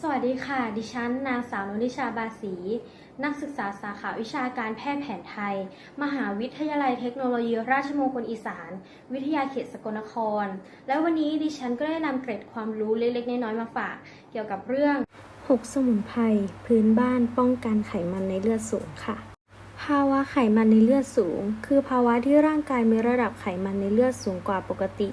สวัสดีค่ะ ดิฉัน นางสาวนนิชาบาศรีนักศึกษาสาขาวิชาการแพทย์แผนไทย มหาวิทยาลัยเทคโนโลยี ราชมงคลอีสาน วิทยาเขตสกลนคร และวันนี้ดิฉันก็ได้นำเกร็ดความรู้เล็กๆ น้อยๆ มาฝาก เกี่ยวกับเรื่อง 6 สมุนไพรพื้นบ้านป้องกันไขมันในเลือดสูงค่ะ ภาวะไขมันในเลือดสูง คือภาวะที่ร่างกายมีระดับไขมันในเลือดสูงกว่าปกติ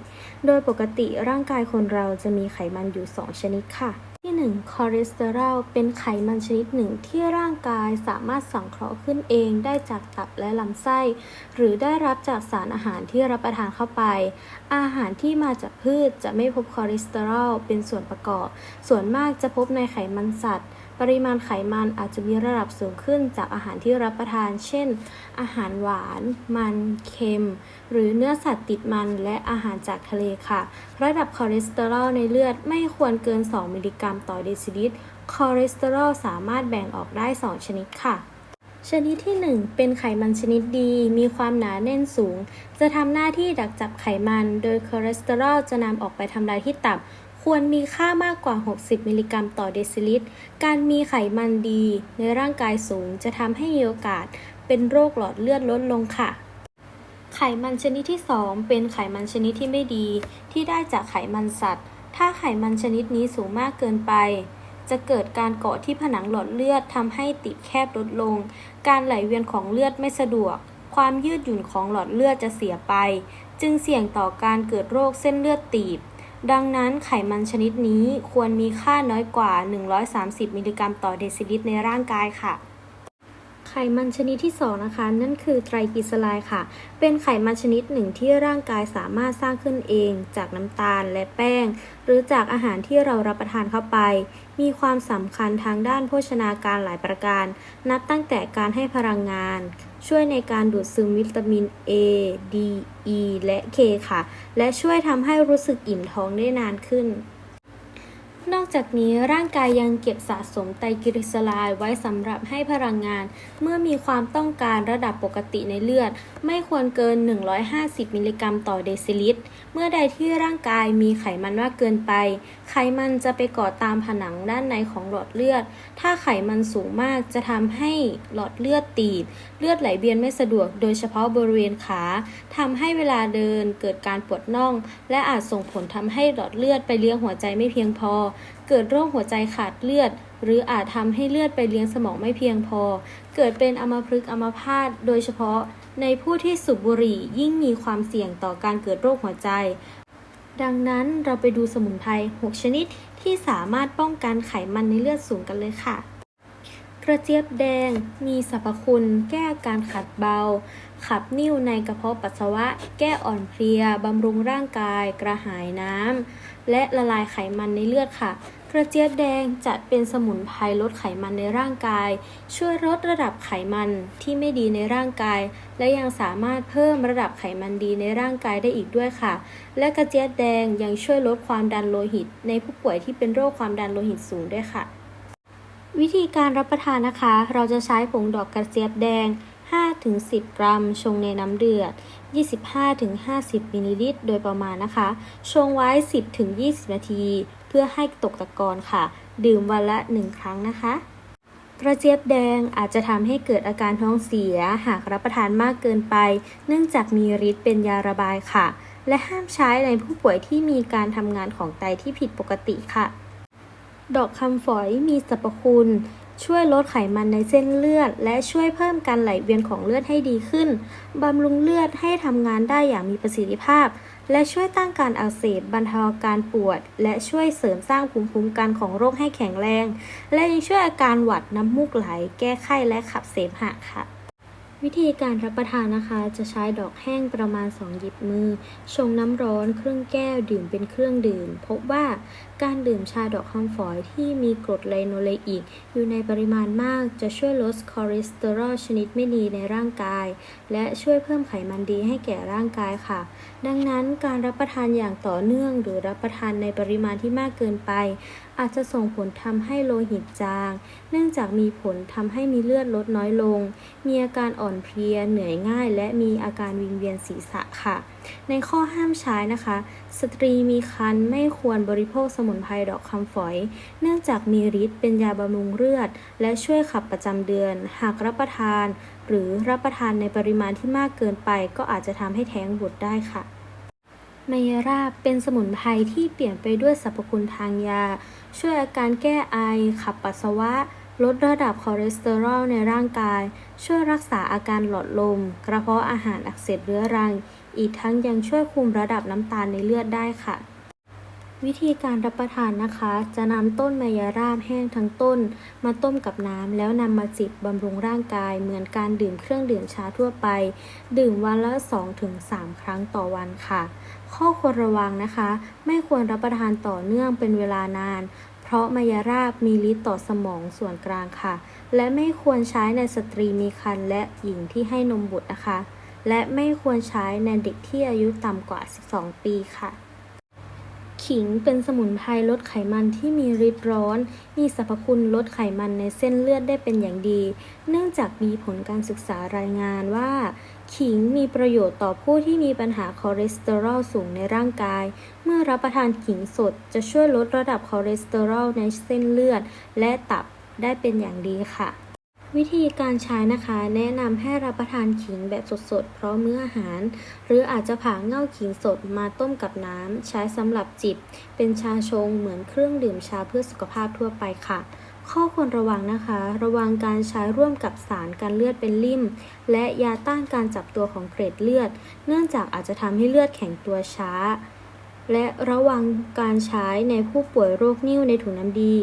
โดยปกติร่างกายคนเราจะมีไขมันอยู่ 2 ชนิดค่ะ ที่ 1 คอเลสเตอรอลเป็นไขมันชนิดหนึ่งที่ร่างกายสามารถสังเคราะห์ขึ้นเองได้จากตับและลำไส้ หรือได้รับจากสารอาหารที่รับประทานเข้าไป อาหารที่มาจากพืชจะไม่พบคอเลสเตอรอลเป็นส่วนประกอบ ส่วนมากจะพบในไขมันสัตว์ ปริมาณไขมันอาจจะมีระดับสูงขึ้นจากอาหารที่รับประทาน เช่น อาหารหวาน มันเค็ม หรือเนื้อสัตว์ติดมันและอาหารจากทะเลค่ะ ระดับคอเลสเตอรอลในเลือดไม่ควรเกิน 2 มิลลิกรัมต่อเดซิลิตรคอเลสเตอรอลสามารถแบ่งออกได้ 2 ชนิดค่ะชนิดที่ 1 เป็นไขมันชนิดดี มีความหนาแน่นสูง จะทำหน้าที่ดักจับไขมัน โดยคอเลสเตอรอลจะนำออกไปทำลายที่ตับ ควรมีค่ามากกว่า 60 มิลลิกรัมต่อเดซิลิตร การมีไขมันดีในร่างกายสูงจะทำให้มีโอกาสเป็นโรคหลอดเลือดลดลงค่ะ ไขมันชนิดที่ 2 เป็นไขมันชนิดที่ไม่ดี ที่ได้จากไขมันสัตว์ ถ้าไขมันชนิดนี้สูงมากเกินไป จะเกิดการเกาะที่ผนังหลอดเลือดทำให้ติดแคบลดลง การไหลเวียนของเลือดไม่สะดวก ความยืดหยุ่นของหลอดเลือดจะเสียไป จึงเสี่ยงต่อการเกิดโรคเส้นเลือดตีบ ดังนั้นไขมันชนิดนี้ควรมีค่าน้อยกว่า 130 มิลลิกรัมต่อเดซิลิตรในร่างกายค่ะ ไขมันชนิดที่ 2 นะคะ นั่นคือไตรกลีเซอไรด์ค่ะ เป็นไขมันชนิดหนึ่งที่ร่างกายสามารถสร้างขึ้นเองจากน้ำตาลและแป้ง หรือจากอาหารที่เรารับประทานเข้าไป มีความสำคัญทางด้านโภชนาการหลายประการ นับตั้งแต่การให้พลังงาน ช่วยในการดูดซึมวิตามิน A D E และ K ค่ะ และช่วยทำให้รู้สึกอิ่มท้องได้นานขึ้น นอกจากนี้ร่างกายยังเก็บสะสมไตรกลีเซอไรด์ไว้สำหรับให้พลังงาน เมื่อมีความต้องการระดับปกติในเลือด ไม่ควรเกิน 150 มิลลิกรัมต่อเดซิลิตร เมื่อใดที่ร่างกายมีไขมันมากเกินไป ไขมันจะไปเกาะตามผนังด้านในของหลอดเลือด ถ้าไขมันสูงมากจะทำให้หลอดเลือดตีบ เลือดไหลเวียนไม่สะดวก โดยเฉพาะบริเวณขาทำให้เวลาเดินเกิดการปวดน่อง และอาจส่งผลทำให้หลอดเลือดไปเลี้ยงหัวใจไม่เพียงพอ เกิดโรคหัวใจขาดเลือด หรืออาจทำให้เลือดไปเลี้ยงสมองไม่เพียงพอ เกิดเป็นอัมพฤกษ์อัมพาต โดยเฉพาะในผู้ที่สูบบุหรี่ยิ่งมีความเสี่ยงต่อการเกิดโรคหัวใจ ดังนั้นเราไปดูสมุนไพร 6 ชนิดที่สามารถป้องกันไขมันในเลือดสูงกันเลยค่ะ กระเจี๊ยบแดงมีสรรพคุณ แก้อาการขัดเบา ขับนิ่วในกระเพาะปัสสาวะ แก้อ่อนเพลียบำรุงร่างกาย กระหายน้ำและละลายไขมันในเลือดค่ะ กระเจี๊ยบแดงจัดเป็นสมุนไพรลดไขมันในร่างกาย ช่วยลดระดับไขมันที่ไม่ดีในร่างกาย และยังสามารถเพิ่มระดับไขมันดีในร่างกายได้อีกด้วยค่ะ และกระเจี๊ยบแดงยังช่วยลดความดันโลหิต ในผู้ป่วยที่เป็นโรคความดันโลหิตสูงด้วยค่ะ วิธีการรับประทานนะคะ เราจะใช้ผงดอกกระเจี๊ยบแดง 5-10 กรัม ชงในน้ำเดือด 25-50มิลลิลิตรโดยประมาณนะคะ ชงไว้ 10-20 นาที เพื่อให้ตกตะกอนค่ะ ดื่มวันละ 1 ครั้งนะคะ กระเจี๊ยบแดงอาจจะทำให้เกิดอาการท้องเสีย หากรับประทานมากเกินไป เนื่องจากมีฤทธิ์เป็นยาระบายค่ะ และห้ามใช้ในผู้ป่วยที่มีการทำงานของไตที่ผิดปกติค่ะ ดอกคำฝอยมีสรรพคุณ ช่วยลดไขมันในเส้นเลือด และช่วยเพิ่มการไหลเวียนของเลือดให้ดีขึ้น บำรุงเลือดให้ทำงานได้อย่างมีประสิทธิภาพ และช่วยต้านการอักเสบบรรเทาอาการปวด และช่วยเสริมสร้างภูมิคุ้มกันของโรคให้แข็งแรง และยังช่วยอาการหวัดน้ำมูกไหล แก้ไข้และขับเสมหะค่ะวิธีการรับประทานนะคะ จะใช้ดอกแห้งประมาณ 2 หยิบมือ ชงน้ำร้อนครึ่งแก้วดื่มเป็นเครื่องดื่ม พบว่า การดื่มชาดอกคำฝอยที่มีกรดไลโนเลอิกอยู่ในปริมาณมากจะช่วยลดคอเลสเตอรอลชนิดไม่ดีในร่างกาย และช่วยเพิ่มไขมันดีให้แก่ร่างกายค่ะ ดังนั้นการรับประทานอย่างต่อเนื่อง หรือรับประทานในปริมาณที่มากเกินไป อาจจะส่งผลทำให้โลหิตจาง เนื่องจากมีผลทำให้มีเลือดลดน้อยลง มีอาการอ่อนเพลียเหนื่อยง่าย และมีอาการวิงเวียนศีรษะค่ะ ในข้อห้ามใช้นะคะ สตรีมีครรภ์ไม่ควรบริโภคสมุนุนไพรดอกคำฝอย เนื่องจากมีฤทธิ์เป็นยาบำรุงเลือด และช่วยขับประจำเดือน หากรับประทาน หรือรับประทานในปริมาณที่มากเกินไป ก็อาจจะทำให้แท้งบุตรได้ค่ะไมยราบเป็นสมุนไพรที่เปลี่ยนไปด้วยสรรพคุณทางยา ช่วยอาการแก้ไอ ขับปัสสาวะ ลดระดับคอเลสเตอรอลในร่างกาย ช่วยรักษาอาการหลอดลม กระเพาะอาหารอักเสบเรื้อรัง อีกทั้งยังช่วยคุมระดับน้ำตาลในเลือดได้ค่ะ วิธีการรับประทานนะคะ จะนำต้นมายาราบแห้งทั้งต้น มาต้มกับน้ำแล้วนำมาจิบบำรุงร่างกาย เหมือนการดื่มเครื่องดื่มชาทั่วไป ดื่มวันละ 2-3 ครั้งต่อวันค่ะ ข้อควรระวังนะคะ ไม่ควรรับประทานต่อเนื่องเป็นเวลานาน เพราะมายาราบมีฤทธิ์ต่อสมองส่วนกลางค่ะ และไม่ควรใช้ในสตรีมีครรภ์และหญิงที่ให้นมบุตรนะคะ และไม่ควรใช้ในเด็กที่อายุต่ำกว่า 12 ปีค่ะ ขิงเป็นสมุนไพรลดไขมันที่มีฤทธิ์ร้อน มีสรรพคุณลดไขมันในเส้นเลือดได้เป็นอย่างดี เนื่องจากมีผลการศึกษารายงานว่า ขิงมีประโยชน์ต่อผู้ที่มีปัญหาคอเลสเตอรอลสูงในร่างกาย เมื่อรับประทานขิงสดจะช่วยลดระดับคอเลสเตอรอลในเส้นเลือด และตับได้เป็นอย่างดีค่ะ วิธีการใช้นะคะ แนะนำให้รับประทานขิงแบบสดๆ เพราะมื้ออาหาร หรืออาจจะผ่าเง่าขิงสดมาต้มกับน้ำ ใช้สำหรับจิบ เป็นชาชงเหมือนเครื่องดื่มชาเพื่อสุขภาพทั่วไปค่ะ ข้อควรระวังนะคะ ระวังการใช้ร่วมกับสารการเลือดเป็นลิ่ม และยาต้านการจับตัวของเกร็ดเลือด เนื่องจากอาจจะทำให้เลือดแข็งตัวช้า และระวังการใช้ในผู้ป่วยโรคนิ่วในถุงน้ำดี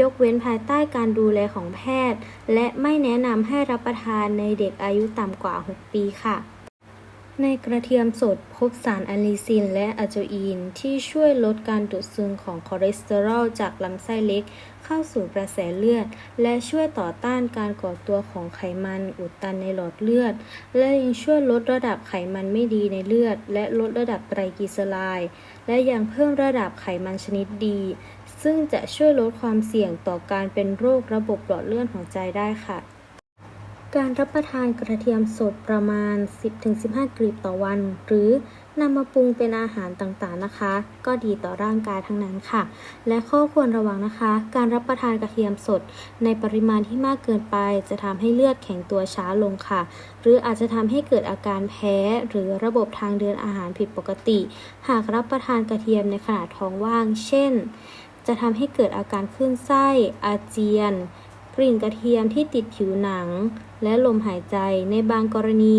ยกเว้นภายใต้การดูแลของแพทย์ และไม่แนะนำให้รับประทานในเด็กอายุต่ำกว่า 6 ปีค่ะ ในกระเทียมสดพบสารอะลีซินและอะโจอีน ที่ช่วยลดการดูดซึมของคอเลสเตอรอลจากลำไส้เล็ก เข้าสู่กระแสเลือด และช่วยต่อต้านการก่อตัวของไขมันอุดตันในหลอดเลือด และยังช่วยลดระดับไขมันไม่ดีในเลือด และลดระดับไตรกลีเซอไรด์และยังเพิ่มระดับไขมันชนิดดี ซึ่งจะช่วยลดความเสี่ยงต่อการเป็นโรคระบบหลอดเลือดหัวใจได้ค่ะการรับประทานกระเทียมสดประมาณ 10-15 กลีบต่อวัน หรือ นำมาปรุงเป็นอาหารต่างๆนะคะ ก็ดีต่อร่างกายทั้งนั้นค่ะ และข้อควรระวังนะคะ การรับประทานกระเทียมสด ในปริมาณที่มากเกินไป จะทำให้เลือดแข็งตัวช้าลงค่ะ หรืออาจจะทำให้เกิดอาการแพ้ หรือระบบทางเดินอาหารผิดปกติ หากรับประทานกระเทียมในขณะท้องว่าง เช่น จะทำให้เกิดอาการคลื่นไส้อาเจียน กลิ่นกระเทียมที่ติดผิวหนัง และลมหายใจในบางกรณี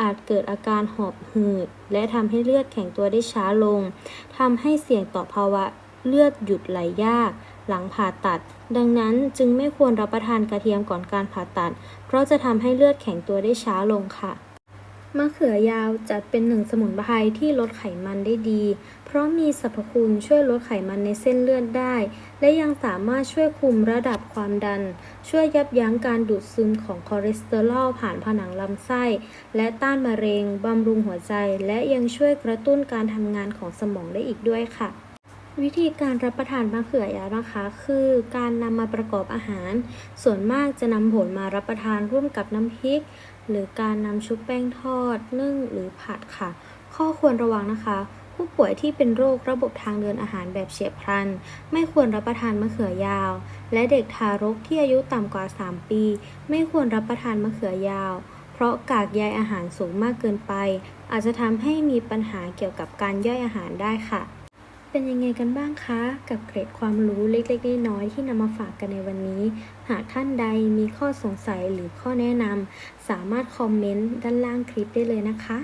อาจเกิดอาการหอบหืด และทำให้เลือดแข็งตัวได้ช้าลงทำให้เสี่ยงต่อภาวะเลือดหยุดไหลยาก หลังผ่าตัด ดังนั้นจึงไม่ควรรับประทานกระเทียมก่อนการผ่าตัด เพราะจะทำให้เลือดแข็งตัวได้ช้าลงค่ะ มะเขือยาวจัดเป็นหนึ่งสมุนไพรที่ลดไขมันได้ดี เพราะมีสรรพคุณช่วยลดไขมันในเส้นเลือดได้ และยังสามารถช่วยคุมระดับความดัน ช่วยยับยั้งการดูดซึมของคอเลสเตอรอลผ่านผนังลำไส้ และต้านมะเร็ง บำรุงหัวใจ และยังช่วยกระตุ้นการทำงานของสมองได้อีกด้วยค่ะวิธีการรับประทานมะเขือยาวนะคะ คือการนำมาประกอบอาหาร ส่วนมากจะนำผลมารับประทานร่วมกับน้ำพริก หรือการนำชุบแป้งทอด นึ่งหรือผัดค่ะ ข้อควรระวังนะคะ ผู้ป่วยที่เป็นโรคระบบทางเดินอาหารแบบเฉียบพลัน ไม่ควรรับประทานมะเขือยาว และเด็กทารกที่อายุต่ำกว่า 3 ปี ไม่ควรรับประทานมะเขือยาว เพราะกากใยอาหารสูงมากเกินไป อาจจะทำให้มีปัญหาเกี่ยวกับการย่อยอาหารได้ค่ะ เป็นยังไงกันบ้างคะ กับเกร็ดความรู้เล็กๆน้อยๆที่นำมาฝากกันในวันนี้ หากท่านใดมีข้อสงสัยหรือข้อแนะนำสามารถคอมเมนต์ด้านล่างคลิปได้เลยนะคะ